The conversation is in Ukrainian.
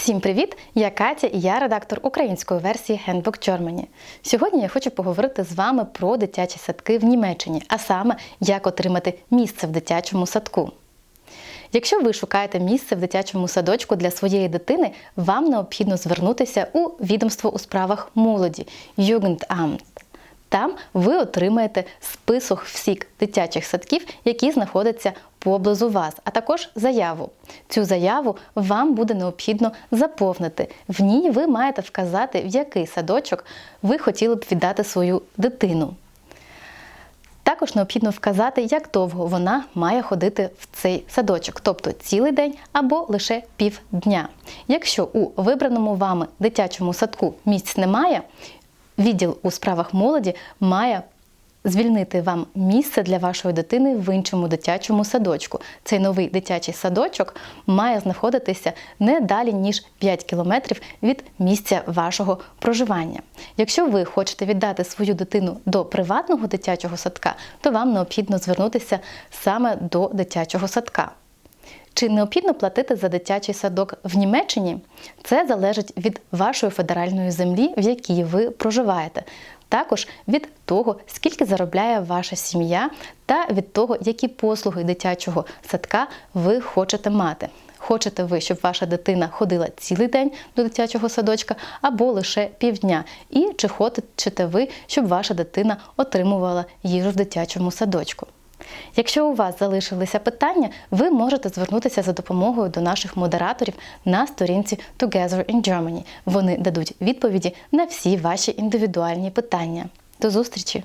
Всім привіт! Я Катя і я редактор української версії Handbook Germany. Сьогодні я хочу поговорити з вами про дитячі садки в Німеччині, а саме як отримати місце в дитячому садку. Якщо ви шукаєте місце в дитячому садочку для своєї дитини, вам необхідно звернутися у відомство у справах молоді Jugendamt. Там ви отримаєте список всіх дитячих садків, які знаходяться поблизу вас, а також заяву. Цю заяву вам буде необхідно заповнити. В ній ви маєте вказати, в який садочок ви хотіли б віддати свою дитину. Також необхідно вказати, як довго вона має ходити в цей садочок, тобто цілий день або лише півдня. Якщо у вибраному вами дитячому садку місць немає, відділ у справах молоді має звільнити вам місце для вашої дитини в іншому дитячому садочку. Цей новий дитячий садочок має знаходитися не далі ніж 5 кілометрів від місця вашого проживання. Якщо ви хочете віддати свою дитину до приватного дитячого садка, то вам необхідно звернутися саме до дитячого садка. Чи необхідно платити за дитячий садок в Німеччині? Це залежить від вашої федеральної землі, в якій ви проживаєте. Також від того, скільки заробляє ваша сім'я, та від того, які послуги дитячого садка ви хочете мати. Хочете ви, щоб ваша дитина ходила цілий день до дитячого садочка або лише півдня? І чи хочете ви, щоб ваша дитина отримувала їжу в дитячому садочку? Якщо у вас залишилися питання, ви можете звернутися за допомогою до наших модераторів на сторінці Together in Germany. Вони дадуть відповіді на всі ваші індивідуальні питання. До зустрічі!